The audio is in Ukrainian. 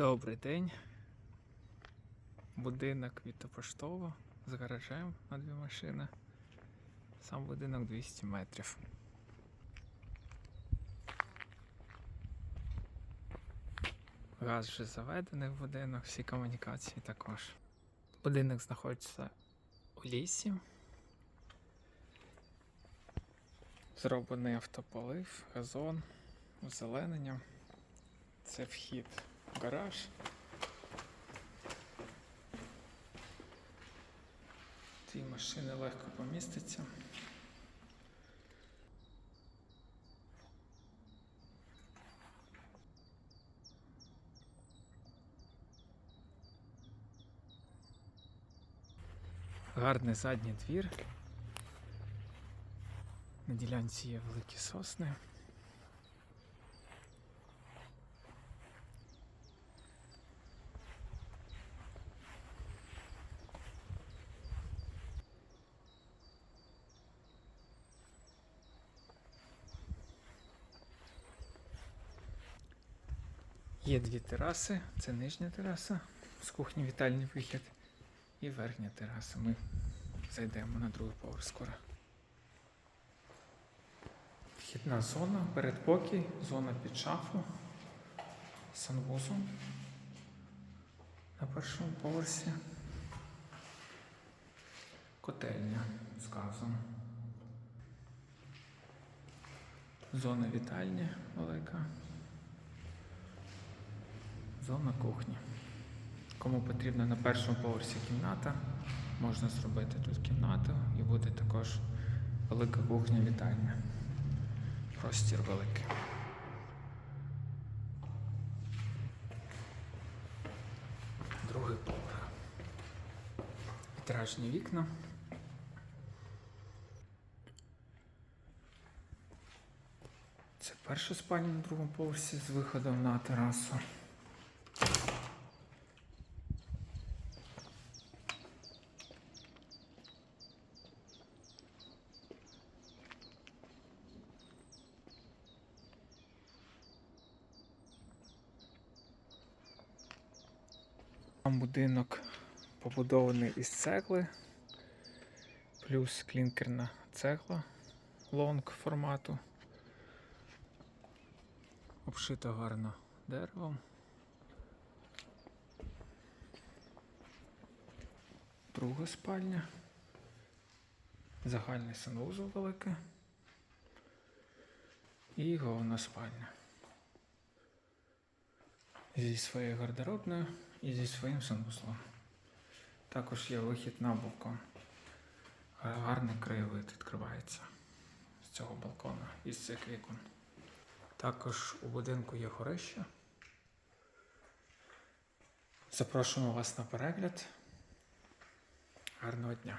Добрий день. Будинок від поштово з гаражем на дві машини. Сам будинок 200 метрів. Газ вже заведений в будинок, всі комунікації також. Будинок знаходиться у лісі. Зроблений автополив, газон, озеленення. Це вхід гараж. Ті машини легко поміститься. Гарний задній двір. На ділянці є великі сосни. Є дві тераси. Це нижня тераса з кухні вітальний вихід і верхня тераса. Ми зайдемо на другий поверх скоро. Вхідна зона, передпокій, зона під шафу, санвузол на першому поверсі. Котельня з газом. Зона вітальні велика. Зона кухні. Кому потрібна на першому поверсі кімната, можна зробити тут кімнату і буде також велика кухня вітальня. Простір великий. Другий поверх. Вітражні вікна. Це перша спальня на другому поверсі з виходом на терасу. Там будинок побудований із цегли, плюс клінкерна цегла лонг формату. Обшита гарно деревом. Друга спальня. Загальний санвузол великий. І головна спальня. Зі своєю гардеробною і зі своїм санвузлом. Також є вихід на балкон. Гарний краєвид відкривається з цього балкона із цих вікон. Також у будинку є горище. Запрошуємо вас на перегляд. Гарного дня!